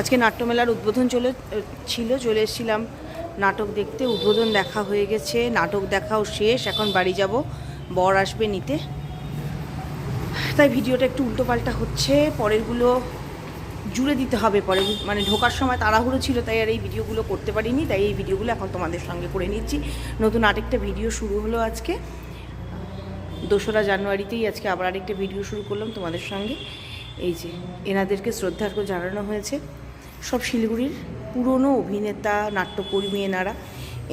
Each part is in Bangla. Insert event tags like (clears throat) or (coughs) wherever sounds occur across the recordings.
আজকে নাট্যমেলার উদ্বোধন চলে, ছিল, চলে এসেছিলাম। নাটক দেখতে উদ্বোধন দেখা হয়ে গেছে, নাটক দেখাও শেষ, এখন বাড়ি যাব, বর আসবে নিতে। তাই ভিডিওটা একটু উল্টোপাল্টা হচ্ছে, পরেরগুলো জুড়ে দিতে হবে, পরে মানে ঢোকার সময় তাড়াহুড়ো ছিল, তাই আর এই ভিডিওগুলো করতে পারিনি, তাই এই ভিডিওগুলো এখন তোমাদের সঙ্গে করে নিচ্ছি। নতুন আরেকটা ভিডিও শুরু হলো আজকে। দোসরা জানুয়ারিতেই আজকে আবার আরেকটা ভিডিও শুরু করলাম তোমাদের সঙ্গে। এই যে, এনাদেরকে শ্রদ্ধার্ঘ্য জানানো হয়েছে। সব শিলিগুড়ির পুরনো অভিনেতা নাট্যকর্মী এনারা।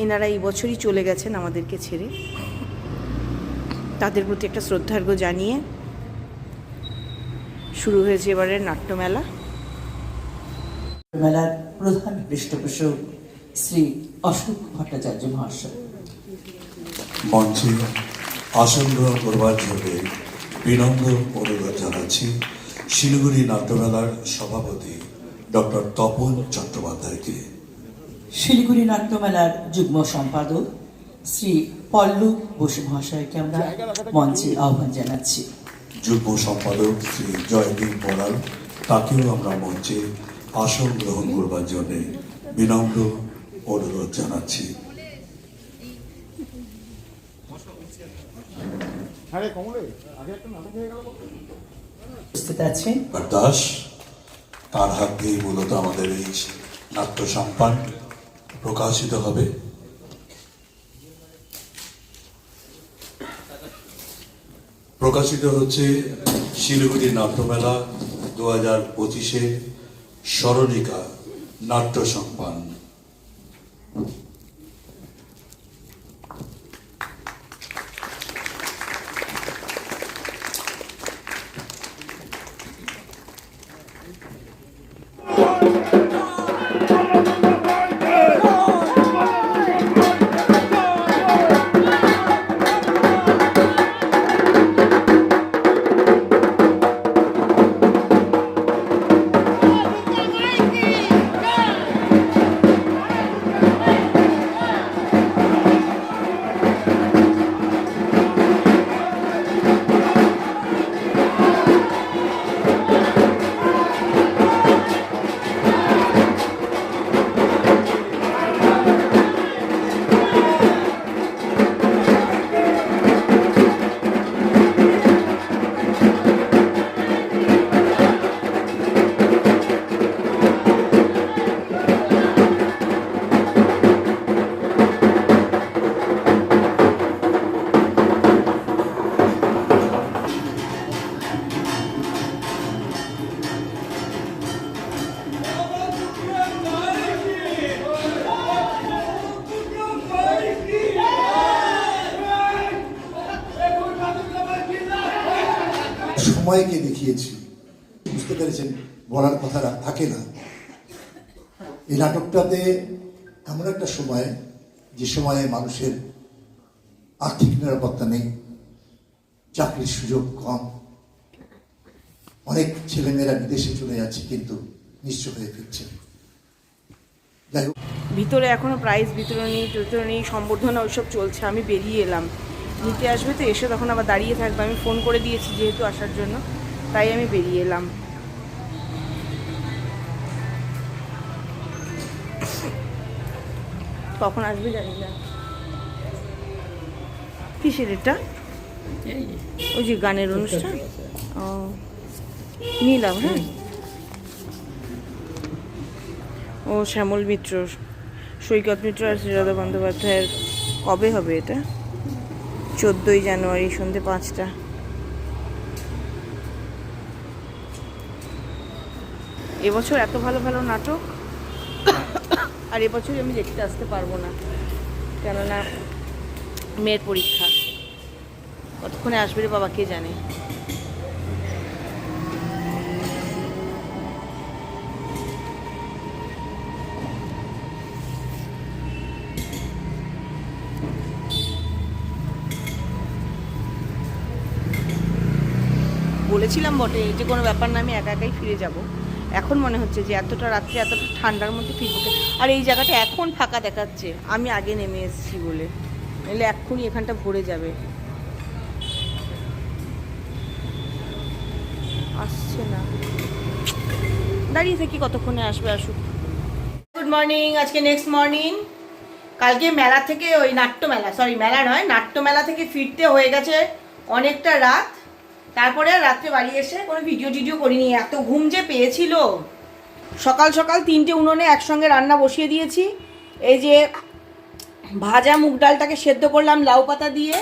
এনারা এই বছরই চলে গেছেন আমাদেরকে ছেড়ে। তাদের প্রতি একটা শ্রদ্ধার্ঘ জানিয়ে শুরু হয়েছে এবারের নাট্যমেলা। মেলার প্রধান পৃষ্ঠপোষক শ্রী অশোক ভট্টাচার্য মহাশয়। মঞ্চে আসন গ্রহণ করবার জন্য বিনম্র অনুরোধ জানাচ্ছি শিলিগুড়ি নাট্যমেলার সভাপতি ডক্টর তপন চট্টোপাধ্যায়কে। শিলিগুড়ি নাট্যমেলার যুগ্ম সম্পাদক শ্রী পল্লব বসু মহাশয়কে আমরা মঞ্চে আহ্বান জানাচ্ছি। যুগ্ম সম্পাদক শ্রী জয়দীপ বড়াল তাকেও আমরা মঞ্চে আসন গ্রহণ করবার জন্য বিনম্র অনুরোধ জানাচ্ছি। আরে কমলে আগে একটা নাটক হয়ে গেল। উপস্থিত আছেন? দাস তার হাত দিয়েই মূলত আমাদের এই নাট্য সম্পান প্রকাশিত হবে। প্রকাশিত হচ্ছে শিলিগুড়ি নাট্যমেলা দু হাজার পঁচিশে স্মরণিকা নাট্য সম্পান সময়, যে সময়ে মানুষের আর্থিক নিরাপত্তা নেই, চাকরির সুযোগ কম, অনেক ছেলেমেয়েরা বিদেশে চলে যাচ্ছে কিন্তু নিঃস্ব হয়ে ফিরছে। যাই হোক। ভিতরে এখনও প্রাইজ বিতরণী বিতরণী সম্বর্ধনা ওইসব চলছে, আমি বেরিয়ে এলাম। নিতে আসবে তো, এসে, তখন আবার দাঁড়িয়ে থাকবে। আমি ফোন করে দিয়েছি যেহেতু আসার জন্য, তাই আমি বেরিয়ে এলাম। কখন আসবে জানি না। কিসের এটা? ওই যে গানের অনুষ্ঠান? ও। নিলাম হ্যাঁ? ও শ্যামল মিত্র সৈকত মিত্র আর শ্রীরাধা বন্দ্যোপাধ্যায়ের কবে হবে এটা? চোদ্দোই জানুয়ারি সন্ধে পাঁচটা। এবছর এত ভালো ভালো নাটক? আর এবছরই আমি দেখতে আসতে পারব না। কেননা মেয়ের পরীক্ষা। কতক্ষণে আসবে রে বাবা, কে জানে? বলেছিলাম বটে যে কোনো ব্যাপার না, আমি একা একাই ফিরে যাব। এখন মনে হচ্ছে যে এতটা রাত্রে, এতটা ঠান্ডার মধ্যে ফিরবো আর এই জায়গাটা এখন ফাঁকা দেখাচ্ছে। আমি আগে নেমে এসেছি বলে। নাহলে এক্ষুনি এখানটা ভরে যাবে। আসছে না। দাঁড়িয়ে থাকি কতক্ষণে আসবে আসুক। গুড মর্নিং আজকে নেক্সট মর্নিং কালকে মেলা থেকে ওই নাট্য মেলা সরি মেলা নয় নাট্য মেলা থেকে ফিরতে হয়ে গেছে অনেকটা রাত। তারপরে রাত্রে বাড়ি এসে কোনো ভিডিও টিডিও করিনি। এত ঘুম যে পেয়েছিল। সকাল সকাল তিনটে উনুনে একসঙ্গে রান্না বসিয়ে দিয়েছি। এই যে ভাজা মুগ ডালটাকে সেদ্ধ করলাম, লাউ পাতা দিয়ে।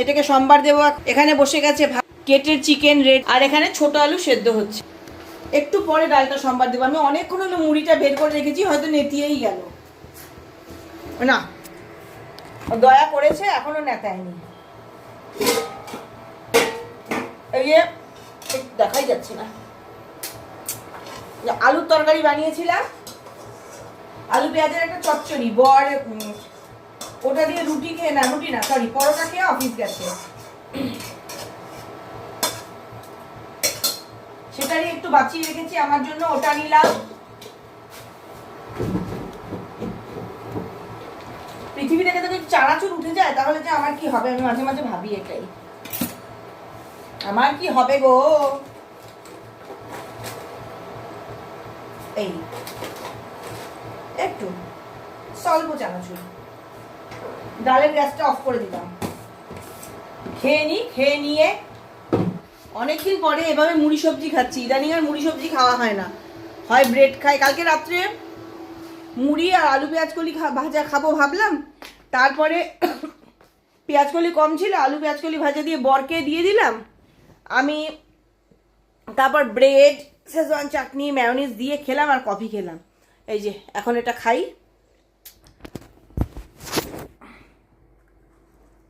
এটাকে সোমবার দেবো। এখানে বসে গেছে কেটের চিকেন রেড আর এখানে ছোট আলু সেদ্ধ হচ্ছে। একটু পরে ডালটা সোমবার দেবো। আমি অনেকক্ষণ হলো মুড়িটা বের করে রেখেছি, হয়তো নেতিয়েই গেল। না। দয়া করেছে, এখনও নেতায়নি। দেখাই যাচ্ছে না। আলুর তরকারি বানিয়েছিলাম। আলু পেঁয়াজের একটা চচ্চড়ি, বর ওটা দিয়ে রুটি খেয়ে না, রুটি না সরি পরোটা খেয়ে অফিস গেছে। সেটারই একটু বাঁচিয়ে রেখেছি, আমার জন্য ওটা নিলাম। পৃথিবী থেকে যদি চানাচুর উঠে যায়, তাহলে যে আমার কি হবে? আমি মাঝে মাঝে ভাবি এটাই। আমার কি হবে গো? এই, একটু স্বল্প চানাচুর ডালের গ্যাসটা অফ করে দিলাম। খেয়ে নি, খেয়ে নিয়ে। অনেকদিন পরে এভাবে মুড়ি সবজি খাচ্ছি। ইদানিং আর মুড়ি সবজি খাওয়া হয় না। হয় ব্রেড খাই। কালকে রাত্রে মুড়ি আর আলু পেঁয়াজ কলি ভাজা খাব ভাবলাম। তারপরে (coughs) পেঁয়াজ কলি কম ছিল, আলু পেঁয়াজ কলি ভাজা দিয়ে বরকে দিয়ে দিলাম। আমি তারপর ব্রেড শেজওয়ান চাটনি ম্যায়োনিজ দিয়ে খেলাম আর কফি খেলাম। এই যে, এখন এটা খাই।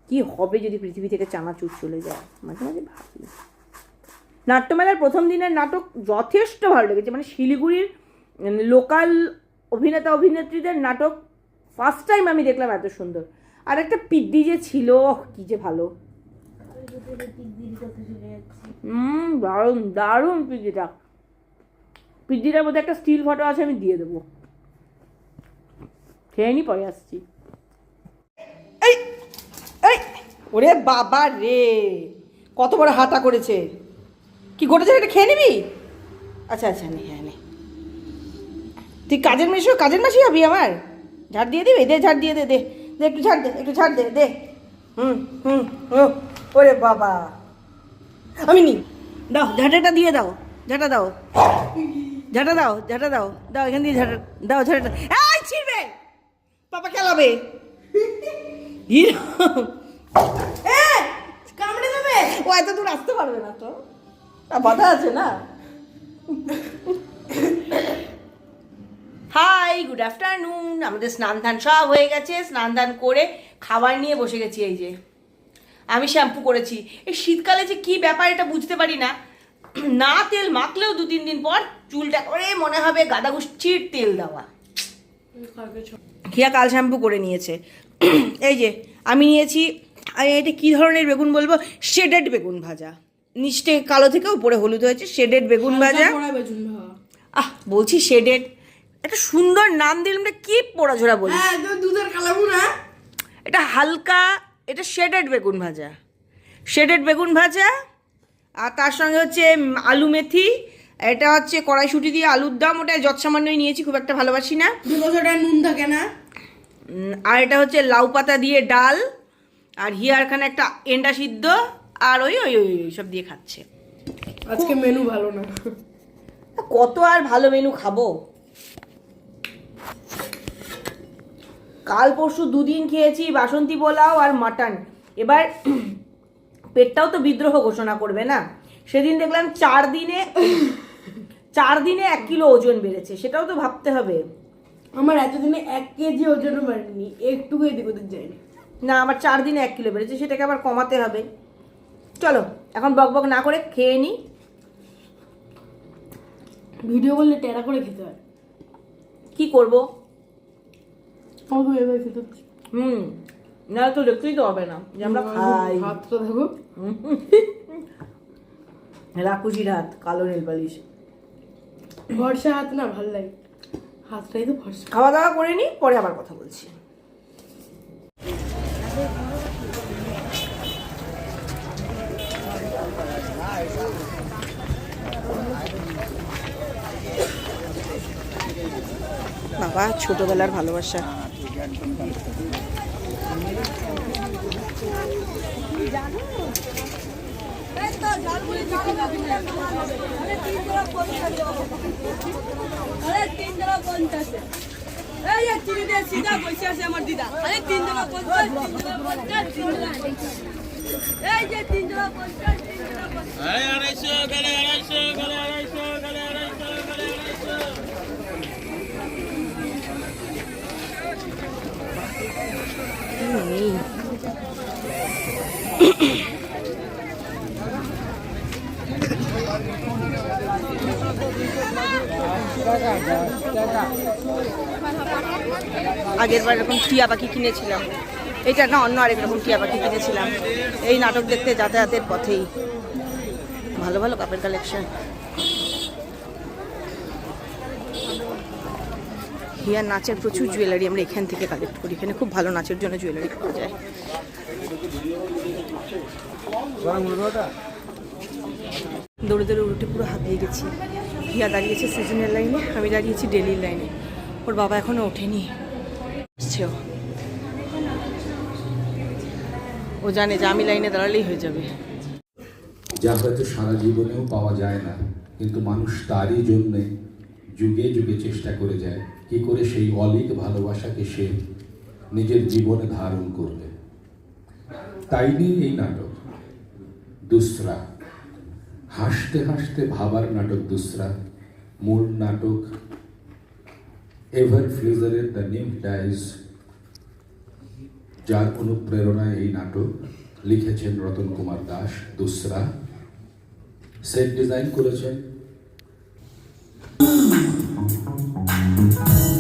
কি হবে যদি পৃথিবী থেকে চানাচুর চলে যায়? মাঝে মাঝে ভাবি। নাট্যমেলার প্রথম দিনের নাটক যথেষ্ট ভালো লেগেছে। মানে শিলিগুড়ির লোকাল অভিনেতা, অভিনেত্রীদের নাটক ফার্স্ট টাইম আমি দেখলাম এত সুন্দর। আর একটা পিদ্দি যে ছিল কি যে ভালো। হুম, দারুণ দারুণ পিদ্দিটা পিদ্দিটার মধ্যে একটা স্টিল ফটো আছে, আমি দিয়ে দেবো। খেয়ে নি, পরে আসছি। এই এই, ওরে বাবা রে, কত বড় হাতা করেছে। কি ঘটেছে এটা খেয়ে নিবি? আচ্ছা আচ্ছা নে হ্যাঁ নে। তুই কাজের মেশো কাজের মাসি হবি আমার? ঝাড় দিয়ে দিবি? দে, ঝাড় দিয়ে দে দে, একটু ঝাড় দে, একটু ঝাড় দে দে। হুম হুম হুম। ওরে বাবা। আমি নি দাও, ঝাঁটাটা দিয়ে দাও, ঝাঁটা দাও। ঝাঁটা দাও ঝাঁটা দাও দাও, এখান দিয়ে ঝাঁটা, দাও, ঝাঁটাটা। এই, ছিড়বে। পাপা খেলাবে। কামড়ে দেবে। ও, এত দূর আসতে পারবে না তা। বাধা আছে না। Hi, good afternoon. আমাদের স্নান ধান সব হয়ে গেছে। স্নান ধান করে খাবার নিয়ে বসে গেছি এই যে। আমি শ্যাম্পু করেছি। এই শীতকালে যে কি ব্যাপার এটা বুঝতে পারি না। না তেল মাখলেও দু তিন দিন পর চুলটা করে মনে হবে গাদা গুষ্টির তেল দেওয়া। হিয়া কাল শ্যাম্পু করে নিয়েছে। এই যে আমি নিয়েছি এটা কী ধরনের বেগুন বলব? শেডেড বেগুন ভাজা। নিচটে কালো থেকে উপরে হলুদ হয়েছে শেডেড বেগুন ভাজা। আহ বলছি শেডেড। একটা সুন্দর নাম দিলাম কি পোড়াঝোড়া বলি হ্যাঁ দুধের কালাবো না এটা হালকা এটা শেডেড বেগুন ভাজা। শেডেড বেগুন ভাজা আর তার সঙ্গে হচ্ছে আলু মেথি এটা হচ্ছে কড়াইশুটি দিয়ে আলুর দাম ওটা যত সামান্যই নিয়েছি খুব একটা ভালোবাসি না। দু নুন থাকে না? আর এটা হচ্ছে লাউ পাতা দিয়ে ডাল আর হিয়ারখানে একটা এন্ডা সিদ্ধ আর ওই ওই ওই ওই সব দিয়ে খাচ্ছে। আজকে মেনু ভালো না। কত আর ভালো মেনু খাব? কাল পরশু দুদিন খেয়েছি বাসন্তী পোলাও আর মাটন। এবার (clears throat) পেটটাও তো বিদ্রোহ ঘোষণা করবে না? সেদিন দেখলাম চার দিনে (clears throat) চার দিনে এক কিলো ওজন বেড়েছে সেটাও তো ভাবতে হবে। আমার এতদিনে এক কেজি ওজনও বাড়েনি একটুকু এদিক ওদিক যায়নি। না আমার চার দিনে এক কিলো বেড়েছে সেটাকে আবার কমাতে হবে। চলো এখন বক বক না করে খেয়ে নিই ভিডিও করলে টেরা করে খেতে হয়। কি করব? হুম না তো দেখতেই তো হবে না। যে আমরা খাই হাতটা দেখো রাকুজির হাত কালো নীল পালিশ। ভরসা হাত না ভালো লাগে। হাতটাই তো ভরসা। খাওয়া দাওয়া করে নি পরে আবার কথা বলছি। বাবা ছোটবেলার ভালোবাসা। আমার দিদা আরে তিন টাকা পঞ্চাশ তিন টাকা পঞ্চাশ। তিন টাকা এই যে তিন টাকা পঞ্চাশ তিন টাকা পঞ্চাশ নেই আগের বার এরকম টিয়া পাখি কিনেছিলাম। এটা না, অন্য আরেক রকম টিয়া পাখি কিনেছিলাম। এই নাটক দেখতে যাতায়াতের পথেই। ভালো ভালো কাপের কালেকশন হিয়ার নাচের প্রচুর জুয়েলারি আমরা এখান থেকে কালেক্ট করি। এখানে খুব ভালো নাচের জন্য জুয়েলারি পাওয়া যায়। দৌড়ে দৌড়ে উঠে পুরো হাতিয়ে গেছি। হিয়া দাঁড়িয়েছে সিজনের লাইনে আমি দাঁড়িয়েছি ডেলির লাইনে ওর বাবা এখনও ওঠেনি। ও। জানে যে আমি লাইনে দাঁড়ালেই হয়ে যাবে। যা হয়তো সারা জীবনেও পাওয়া যায় না, কিন্তু মানুষ তারই জন্যে যুগে যুগে চেষ্টা করে যায়। কি করে সেই অলিক ভালোবাসাকে সে নিজের জীবনে ধারণ করবে? তাই নিয়ে এই নাটক, দুসরা। হাসতে হাসতে ভাবার নাটক দুসরা। মূল নাটক এভার ফ্লিজারের দ্য নিউ ডাইজ, যার অনুপ্রেরণায় এই নাটক লিখেছেন রতন কুমার দাস, দুসরা। সেট ডিজাইন করেছেন Thank you.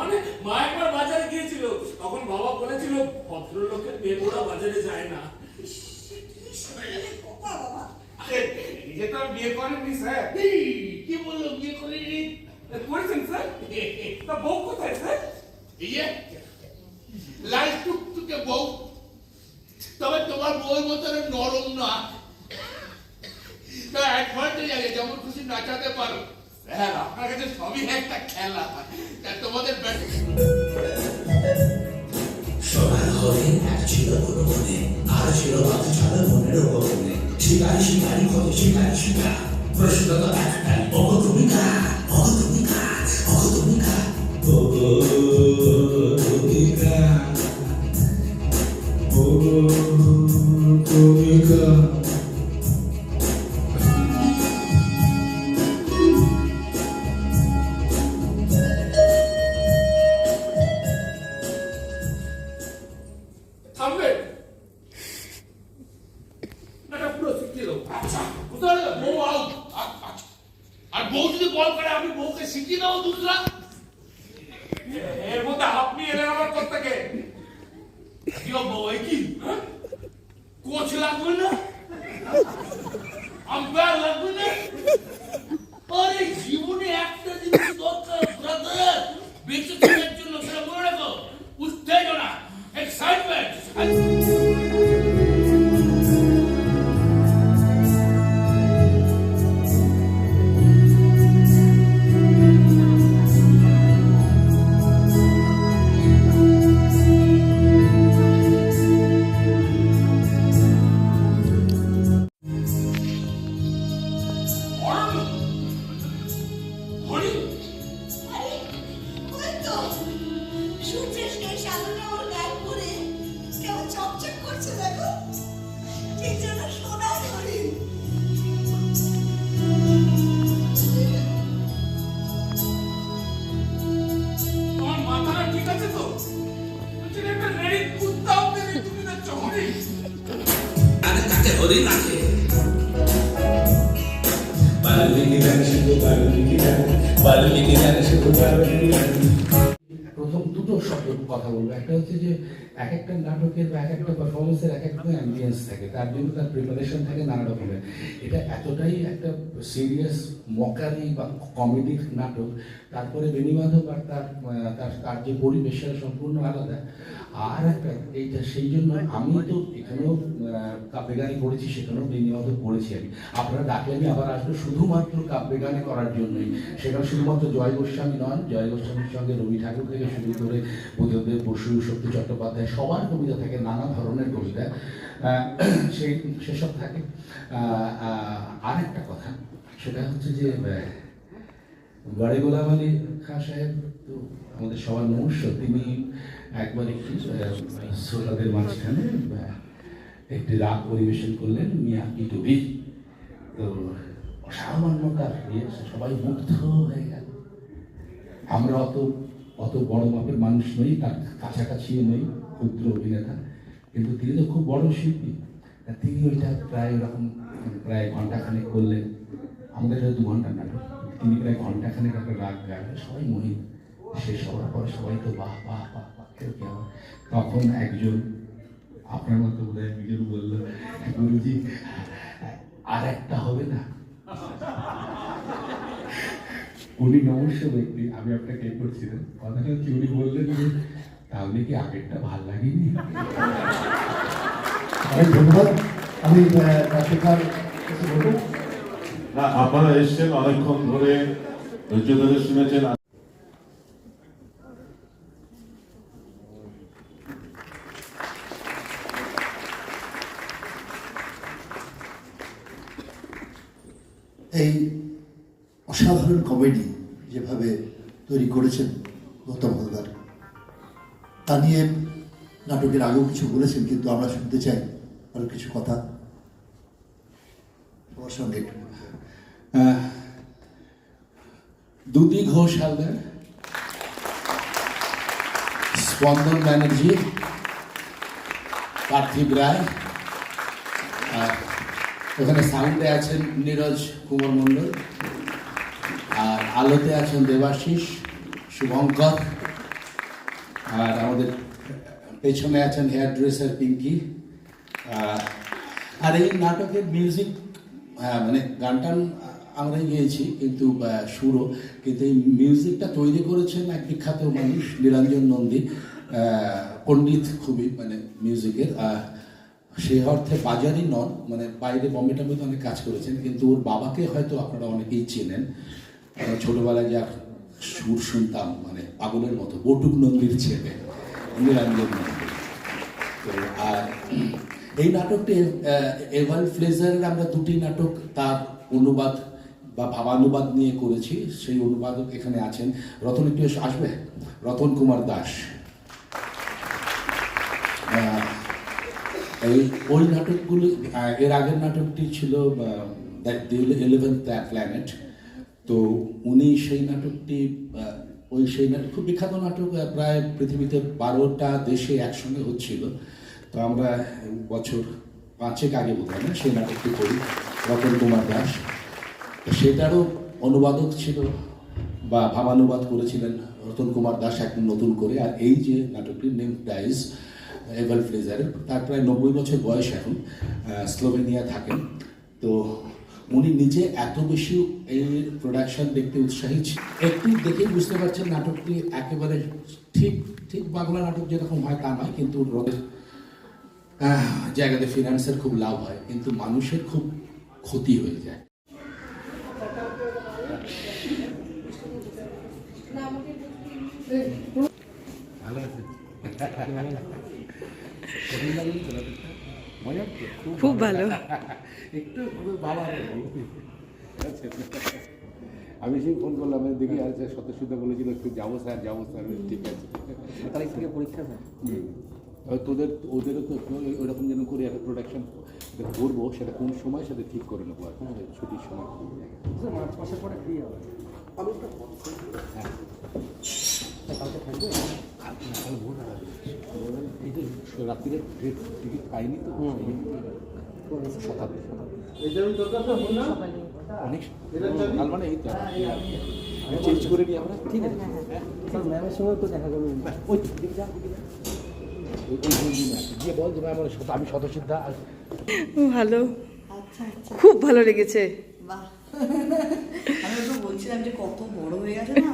মানে মা একবার বাজারে গিয়েছিল। তখন বাবা বলেছিল ভদ্রলোকের মেয়েরা বাজারে যায় না। নিজে তো বিয়ে করেননি স্যার। কি বলল বিয়ে করেনি করেছেন স্যার? তা বউ কোথায় স্যার? ইয়ে লাল টুকটুকে বউ। তবে তোমার বউর মতো নরম না। তা অ্যাডভান্টেজ আছে যেমন খুশি নাচাতে পারো। এক ছিল আর ছিল বাতি ছাড়া মনের উপকরণে শিকারি শিকারি, কত শিকারি, শিকার? প্রশ্ন তো একটাই অগতমিকা তুমি প্রথম দুটো শব্দ কথা বলব। একটা হচ্ছে যে এক একটা নাটকের বা এক একটা পারফরমেন্সের এক একটা অ্যাম্বিয়েন্স থাকে, তার জন্য তার প্রিপারেশন থাকে, নানা রকমের। এটা এতটাই একটা সিরিয়াস মকারি বা কমেডির নাটক, তারপরে বেনিবাধব আর তার তার তার যে পরিবেশ সম্পূর্ণ আলাদা। আর একটা, এইটা সেই জন্য আমি তো এখানেও কাব্যগানে করেছি সেখানেও বেনিমাধব করেছি আমি। আপনারা ডাকলে আমি আবার আসব শুধুমাত্র কাব্যগানে করার জন্যই। সেটা শুধুমাত্র জয় গোস্বামী নন, জয় গোস্বামীর সঙ্গে রবি ঠাকুর থেকে শুরু করে বুদ্ধদেব বসু শক্তি চট্টোপাধ্যায়, সবার কবিতা থাকে, নানা ধরনের কবিতা সেই, সেসব থাকে। আর একটা কথা, সেটা হচ্ছে যে গড়ে গোলাম আলী খাঁ সাহেব তো আমাদের সবার মনুষ্য, তিনি একবার একটি শ্রোতাদের মাঝখানে একটি রাগ পরিবেশন করলেন মিয়া পিটুবি তো অসামান্যতার ইয়ে সবাই মুগ্ধ হয়ে গেল। আমরা অত অত বড় মাপের মানুষ নই, তার কাছাকাছি নই, ক্ষুদ্র অভিনেতা। কিন্তু তিনি তো খুব বড় শিল্পী। তিনি ওইটা প্রায় এরকম প্রায় ঘন্টাখানেক করলেন। আমাদের দু ঘণ্টার নাটক। তিনি প্রায় ঘন্টাখানেক একটা রাগ গাইলেন। সবাই মোহিত শেষ হওয়ার পরে সবাই তো বাহ বাহ বাহ বাহ। তখন একজন আপনার মতো একজন গুরুজি আর একটা হবে না? উনি নমস্য ব্যক্তি, আমি আপনাকে এ কথাটা হচ্ছে উনি বললেন যে, তাহলে কি আগেরটা ভালো লাগেনি? ধন্যবাদ। আমি আপনারা এসছেন অনেকক্ষণ ধরে, ধৈর্য ধরে শুনেছেন এই অসাধারণ কমেডি যেভাবে তৈরি করেছেন গৌতম হালদার। তা নিয়ে নাটকের আগেও কিছু বলেছেন, কিন্তু আমরা শুনতে চাই আরও কিছু কথা। দুতি ঘোষ হালদার, স্পন্দন ব্যানার্জি, পার্থিব রায় ওখানে সাউন্ডে আছেন নীরজ কুমার মণ্ডল। আর আলোতে আছেন দেবাশিস, শুভঙ্কর, আর আমাদের পেছনে আছেন হেয়ার ড্রেসার পিঙ্কি। আর এই নাটকের মিউজিক হ্যাঁ মানে গান টান আমরাই গিয়েছি, কিন্তু সুরও, কিন্তু এই মিউজিকটা তৈরি করেছেন এক বিখ্যাত মানুষ, নীলাঞ্জন নন্দী। পণ্ডিত খুবই মানে মিউজিকের সেই অর্থে বাজারই নন মানে বাইরে বম্বে টম্বেতে অনেক কাজ করেছেন, কিন্তু ওর বাবাকে হয়তো আপনারা অনেকেই চেনেন। আমরা ছোটবেলায় যা সুর শুনতাম মানে পাগলের মতো, বটুক নন্দীর ছেলে নীলাঞ্জন তো আর এই নাটকটি এভাল ফ্লেজারের আমরা দুটি নাটক তার অনুবাদ বা ভাবানুবাদ নিয়ে করেছি। সেই অনুবাদক এখানে আছেন। রতন, একটু আসবে? রতন কুমার দাস। এই, ওই নাটকগুলি এর আগের নাটকটি ছিল দ্য ইলেভেন্থ প্ল্যানেট তো উনি সেই নাটকটি ওই সেই নাটক খুব বিখ্যাত নাটক প্রায় পৃথিবীতে বারোটা দেশে একসঙ্গে হচ্ছিল। তো আমরা বছর পাঁচেক আগে বোধ হয় না সেই নাটকটি করি, রতন কুমার দাস। সেটারও অনুবাদক ছিল বা ভাবানুবাদ করেছিলেন রতন কুমার দাস একদম নতুন করে। আর এই যে নাটকটির নেম প্রাইজ এভার ফ্রেজার তার প্রায় নব্বই বছর বয়স এখন স্লোভেনিয়া থাকেন। তো উনি নিজে এত বেশি এই প্রোডাকশন দেখতে উৎসাহী ছিল একটু দেখেই বুঝতে পারছেন নাটকটি একেবারে ঠিক ঠিক বাংলা নাটক যেরকম হয় তা নয় কিন্তু জায়গাতে ফিনান্সের খুব লাভ হয় কিন্তু মানুষের খুব ক্ষতি হয়ে যায়। (laughs) খুব ভালো। একটু বাবা আমি সেই ফোন করলাম আমি দেখি আর সদস্যতা বলেছিল একটু যাব স্যার যাব স্যার ঠিক আছে। তারিখ থেকে পরীক্ষা স্যার? তোদের ওদেরও তো ওইরকম যেন করে একটা প্রোডাকশন করব সেটা কোন সময় সেটা ঠিক করে নেব আর ছুটির সময়। মার্চ মাসের পরে ফ্রি হবে। হ্যাঁ। কালকে থাকবে? কাল ভোর এই যে রাত্রিরে টিকিট পাইনি তো অনেক কাল মানে এই তো চেঞ্জ করে নিই আমরা ঠিক আছে ম্যামের সঙ্গে তো দেখা ওই। গিয়ে বল যে ম্যাম আমার শত- আমি শতসিদ্ধা আর ভালো খুব ভালো লেগেছে। বাহ। আমি তো বলছিলাম যে কত বড় হয়ে গেছে না।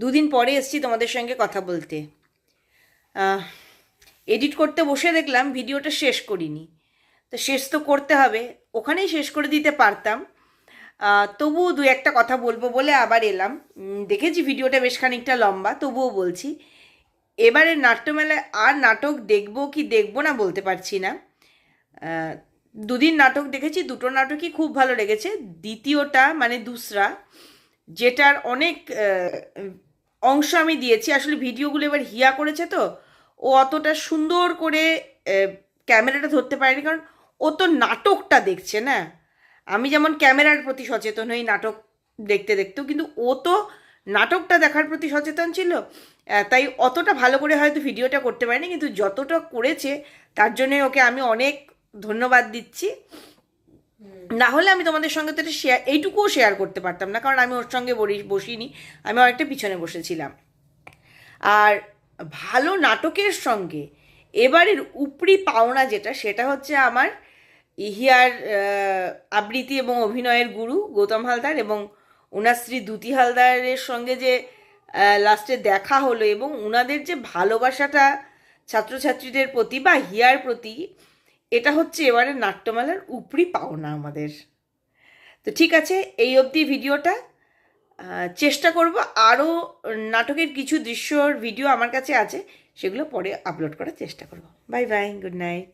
দুদিন পরে এসছি তোমাদের সঙ্গে কথা বলতে। এডিট করতে বসে দেখলাম, ভিডিওটা শেষ করিনি। তো শেষ তো করতে হবে, ওখানেই শেষ করে দিতে পারতাম। তবুও দু একটা কথা বলব বলে আবার এলাম। দেখেছি ভিডিওটা বেশ খানিকটা লম্বা, তবুও বলছি, এবারে নাট্যমেলায় আর নাটক দেখব কি দেখব না বলতে পারছি না। দুদিন নাটক দেখেছি, দুটো নাটকই খুব ভালো লেগেছে। দ্বিতীয়টা মানে দুসরা, যেটার অনেক অংশ আমি দিয়েছি। আসলে ভিডিওগুলো এবার হিয়া করেছে তো। ও অতটা সুন্দর করে ক্যামেরাটা ধরতে পারেনি কারণ ও তো নাটকটা দেখছে না। আমি যেমন ক্যামেরার প্রতি সচেতন হই, নাটক দেখতে দেখতেও, কিন্তু ও তো নাটকটা দেখার প্রতি সচেতন ছিল। তাই অতটা ভালো করে হয়তো ভিডিওটা করতে পারেনি, কিন্তু যতটা করেছে, তার জন্য ওকে আমি অনেক ধন্যবাদ দিচ্ছি। না হলে আমি তোমাদের সঙ্গে তো শেয়ার এইটুকুও শেয়ার করতে পারতাম না, কারণ আমি ওর সঙ্গে বসিনি, আমি অনেকটা পিছনে বসেছিলাম। আর ভালো নাটকের সঙ্গে এবারের উপরি পাওনা যেটা, সেটা হচ্ছে আমার ইহিয়ার আবৃত্তি এবং অভিনয়ের গুরু গৌতম হালদার এবং ওনার স্ত্রী দ্যুতি হালদারের সঙ্গে যে লাস্টে দেখা হলো এবং ওনাদের যে ভালোবাসাটা ছাত্রছাত্রীদের প্রতি বা হিয়ার প্রতি এটা হচ্ছে এবারে নাট্যমেলার উপরি পাওনা আমাদের। তো ঠিক আছে, এই অবধি ভিডিওটা। চেষ্টা করব আরও নাটকের কিছু দৃশ্যর ভিডিও আমার কাছে আছে, সেগুলো পরে আপলোড করার চেষ্টা করব। Bye bye, good night.